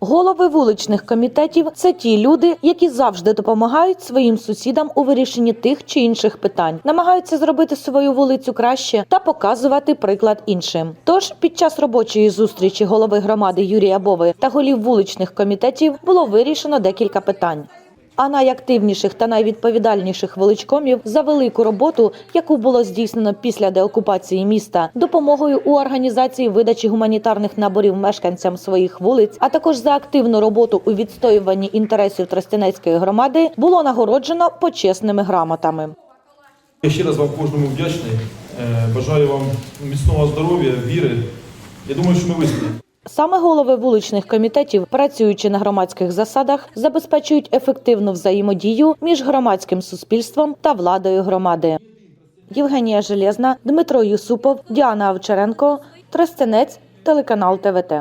Голови вуличних комітетів це ті люди, які завжди допомагають своїм сусідам у вирішенні тих чи інших питань, намагаються зробити свою вулицю краще та показувати приклад іншим. Тож під час робочої зустрічі голови громади Юрія Бови та голів вуличних комітетів було вирішено декілька питань. А найактивніших та найвідповідальніших величкомів за велику роботу, яку було здійснено після деокупації міста, допомогою у організації видачі гуманітарних наборів мешканцям своїх вулиць, а також за активну роботу у відстоюванні інтересів Тростянецької громади, було нагороджено почесними грамотами. Я ще раз вам кожному вдячний. Е, Бажаю вам міцного здоров'я, віри. Я думаю, що ми вистоїмо. Саме голови вуличних комітетів, працюючи на громадських засадах, забезпечують ефективну взаємодію між громадським суспільством та владою громади. Євгенія Железна, Дмитро Юсупов, Діана Овчаренко, Тростянець, телеканал ТВТ.